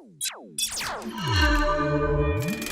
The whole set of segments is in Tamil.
Thank you.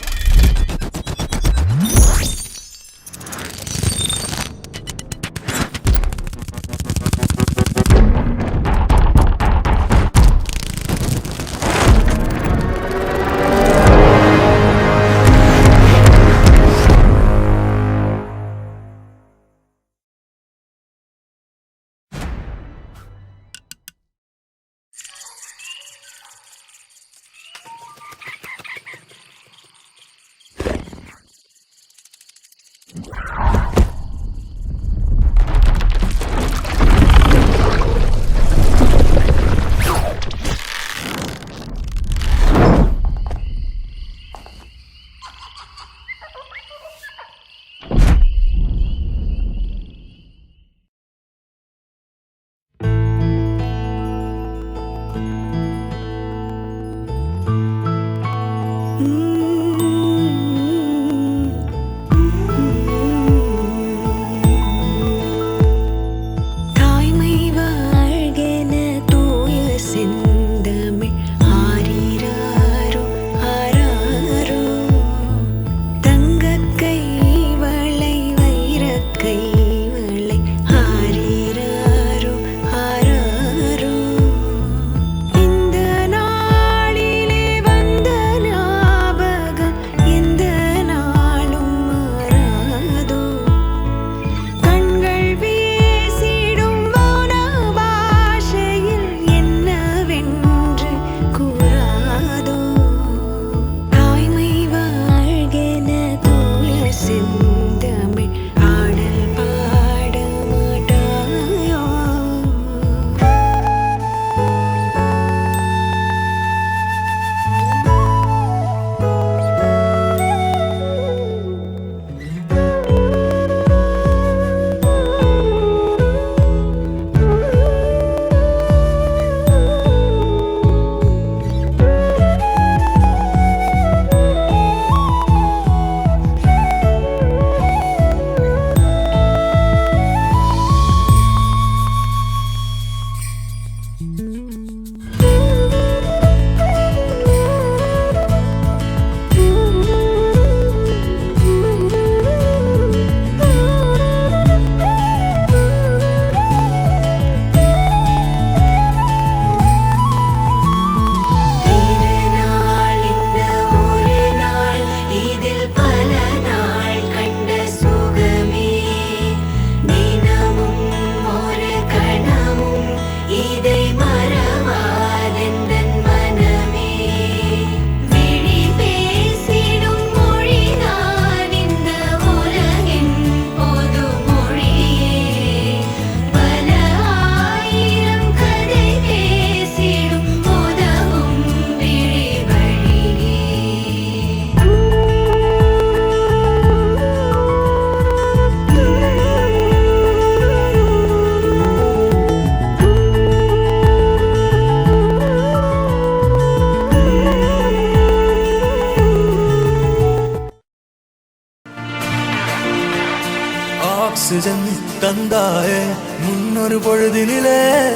முன்னொரு பொழுதினிலே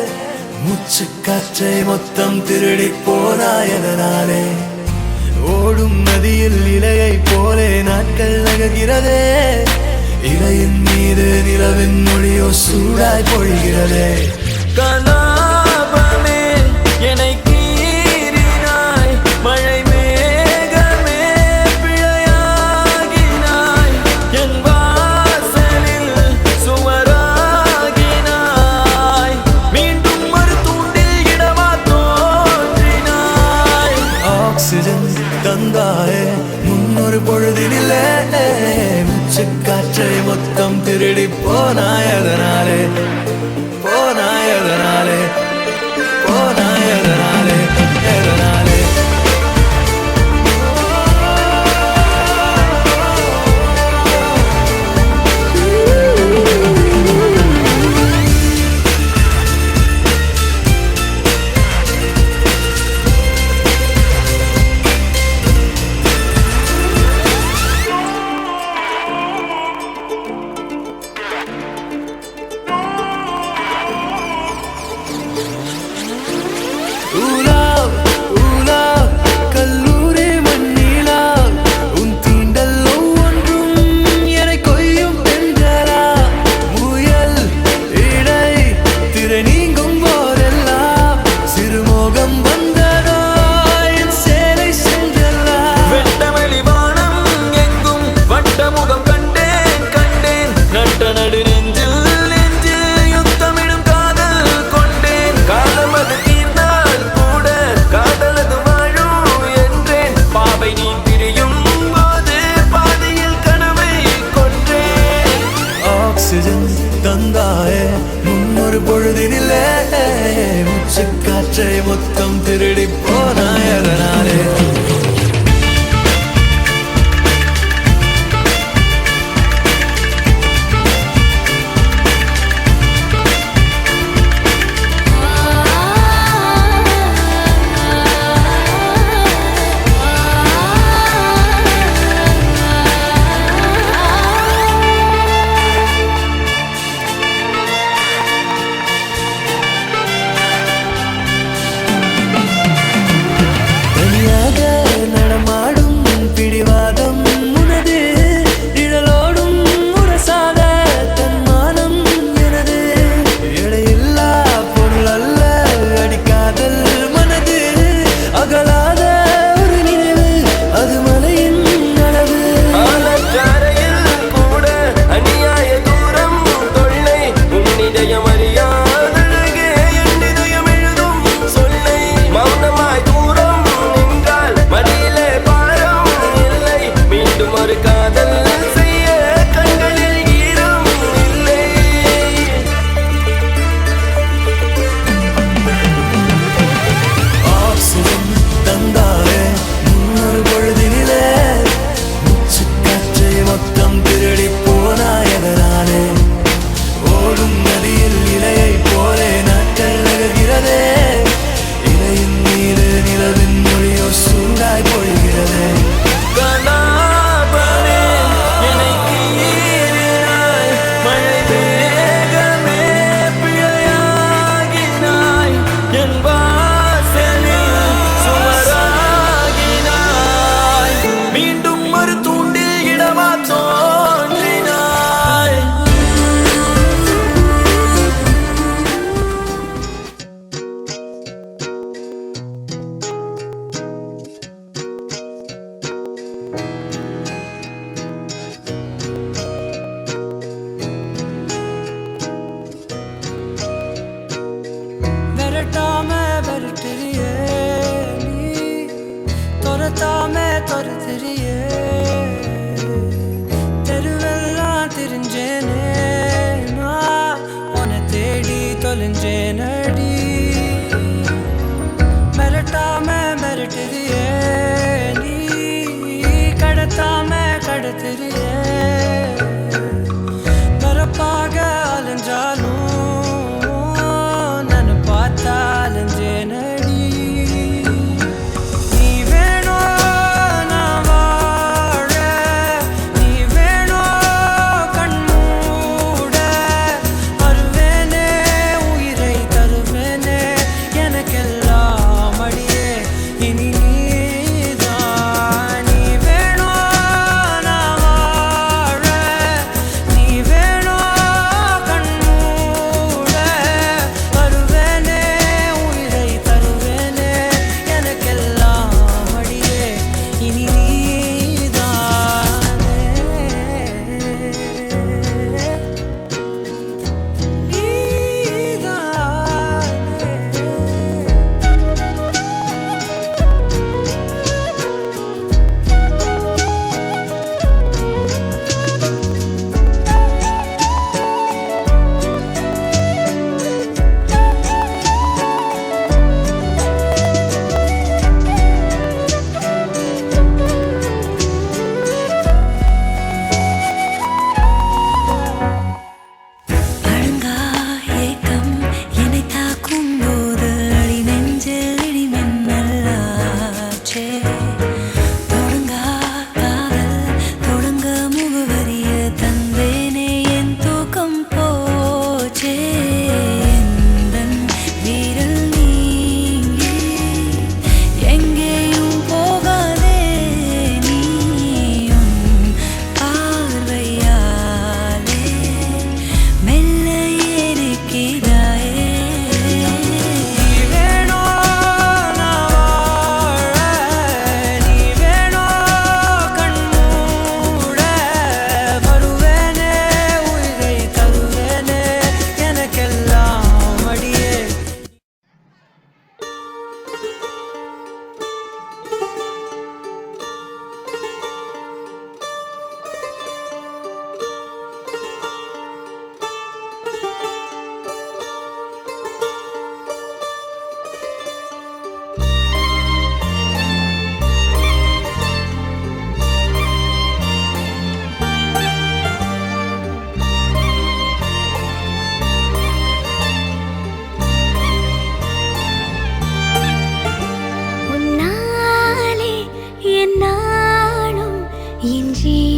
முச்சு காற்றை மொத்தம் திருடி போனாயதனாலே. ஓடும் நதியில் இலையை போலே நாட்கள் நகர்கிறதே. இலையின் மீது நிலவின் மொழியோ சூடாய் பொழிகிறதே. கலா திருடி போனாய் அதனாலே 眼睛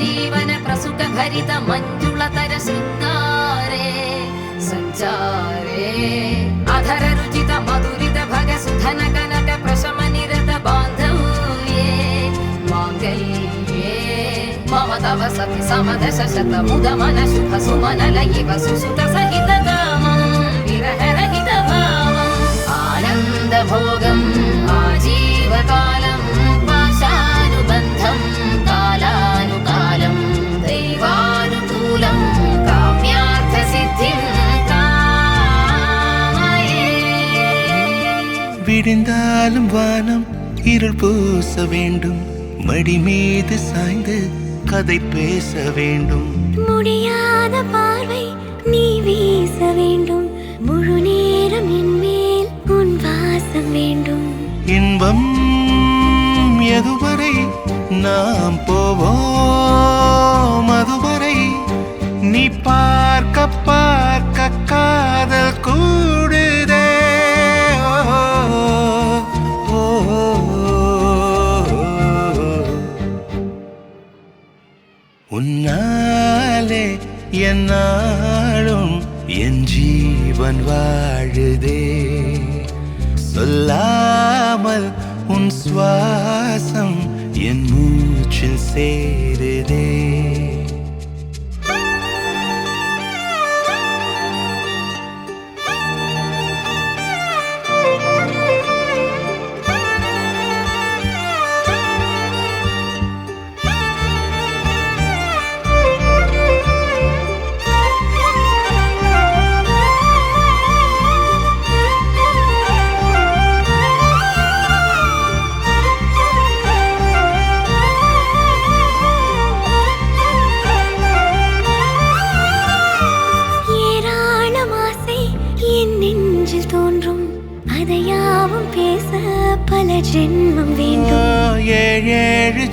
जीवन प्रसुत भरित मञ्जुळतर शृङ्गारे सञ्चारे। अधर रुचित मधुरित भग सुधन कनक प्रशम निरत बान्धव्ये माङ्गल्ये मम तव सति समद शशतमुदमन शुभ सुमन सुसुत सहित आनन्दो விடிந்தாலும் வானம் இருள் பூச வேண்டும். மடி மீது சாய்ந்து கதை பேச வேண்டும். முடியாத பார்வை நீ வீச வேண்டும். முழு நேரம் என் மேல் உன் வாசம் வேண்டும். இன்பம் எதுவரை நாம் போவோம்? உன் சுவாசம் என் மூச்சில் சேருதே.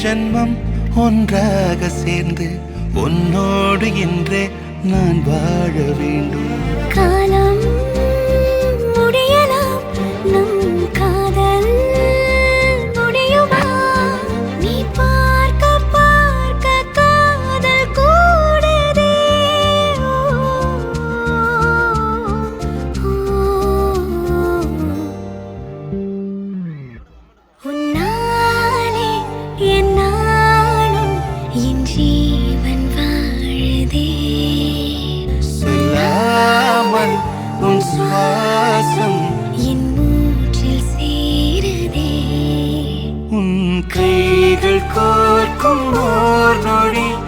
ஜென்மம் ஒன்றாக சேர்ந்து உன்னோடு இன்றே நான் வாழ வேண்டும். காலம் உன் சுவாசம் என் மூச்சில் சேருதே. உன் கைகள் கோர்க்கும் ஓர் நொடி.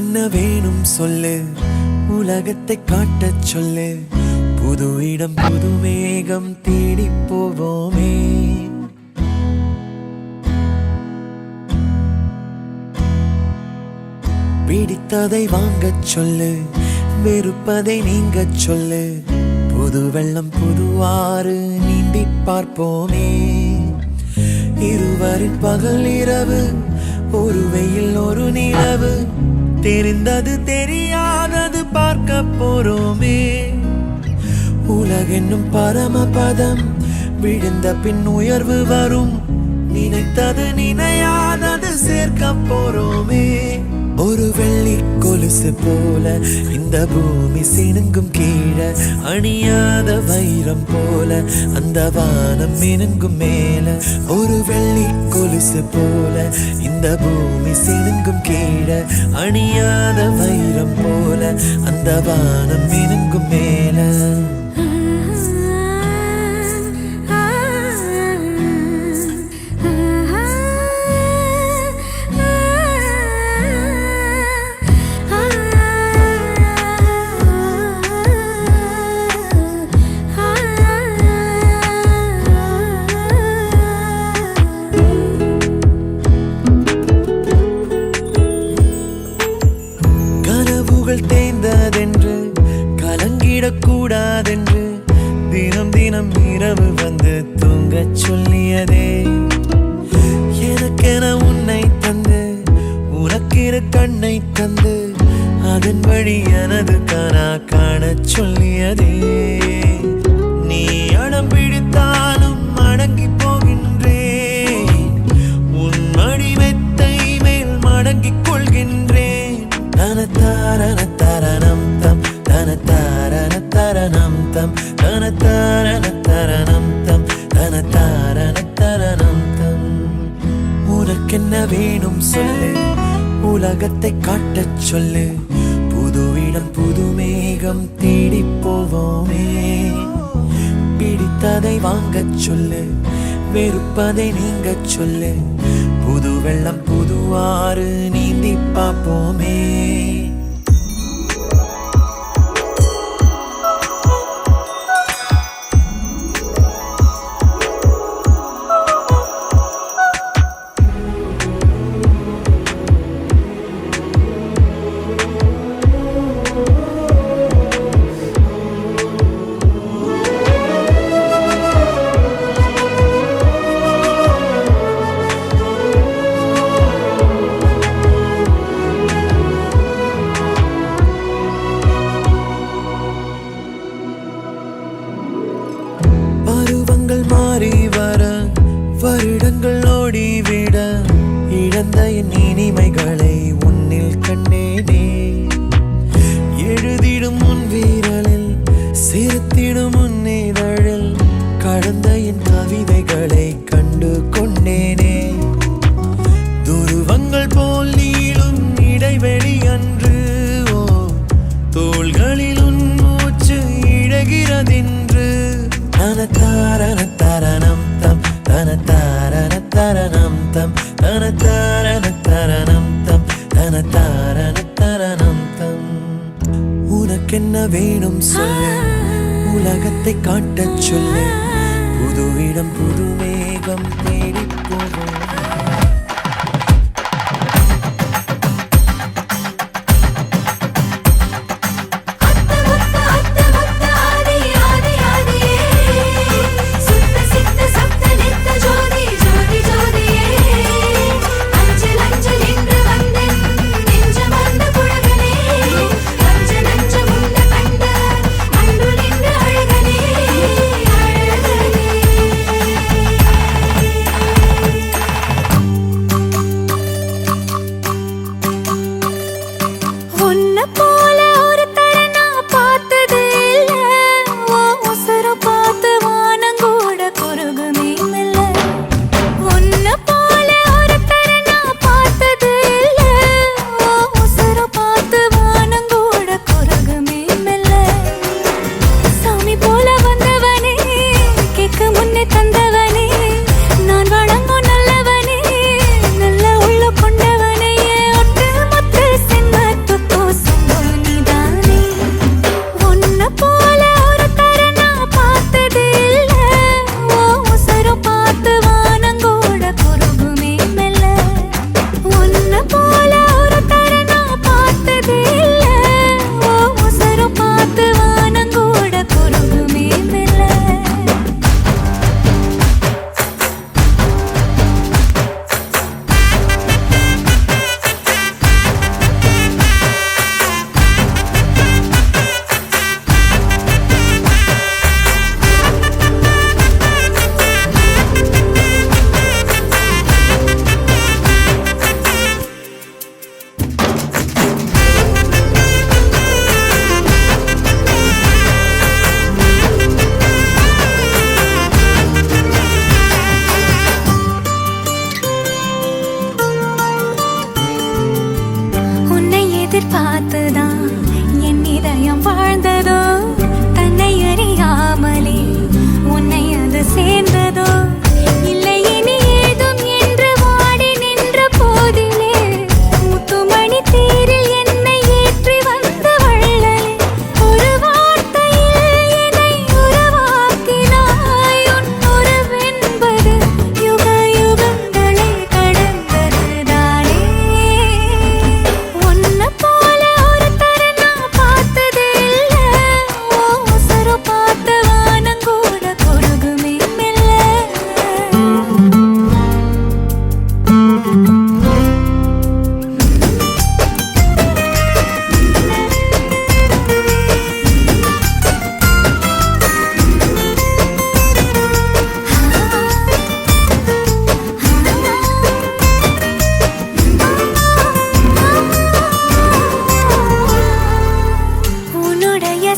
உனக்கென்ன வேணும் சொல்லு. உலகத்தை காட்டச் சொல்லு. புது இடம் புது வேகம் தேடி போவோமே. பிடித்ததை வாங்கச் சொல்லு. வெறுப்பதை நீங்கச் சொல்லு. புது வெள்ளம் புது ஆறு நீந்தி பார்ப்போமே. இருவரின் பகல் இரவு ஒரு வெயில் ஒரு நிலவு. தெரிந்தது தெரியாதது பார்க்க போறோமே. உலகென்னும் பரமபதம் விழுந்த பின் உயர்வு வரும். நினைத்தது நினையாதது சேர்க்க போறோமே. ஒரு வெள்ளி கொலுசு போல இந்த பூமி சினுங்கும் கீழே அணியாத வைரம் போல அந்த வானம் மினுங்கும் மேல. ஒரு வெள்ளி கொலுசு போல இந்த பூமி சினுங்கும் கீழே அணியாத வைரம் போல அந்த வானம் மினுங்கும் மேல. கனவுகள் தேய்ந்ததென்று கலங்கிடக்கூடாதென்று தினம் தினம் இரவு வந்து தூங்கச் சொல்லியதே. எனக்கென உன்னை தந்து உனக்கிற கண்ணை தந்து அதன் வழி எனது கனா காணச் சொல்லியதே. நீ அடம் பிடித்தாலும் அடங்கி போ தனத்தாரண தரணம் தம் தனத்தாரண தரணம் தம் தனத்தாரண தரணம் தம் தனத்தாரண தரணம் தம் உனக்கென்ன வேணும் சொல்லு. உலகத்தை காட்டச் சொல்லு. புது இடம் புது மேகம் தேடி போவோமே. பிடித்ததை வாங்கச் சொல்லு. வெறுப்பதை நீங்கச் சொல்லு. புது வெள்ளம் புது ஆறு நீந்தி பார்ப்போமே.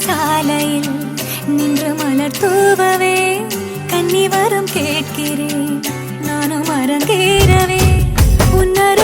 சாலையில் நின்று மலர் தூவவே கன்னி வரம் கேட்கிறேன். நானும் அரங்கேறவே. உன்னரு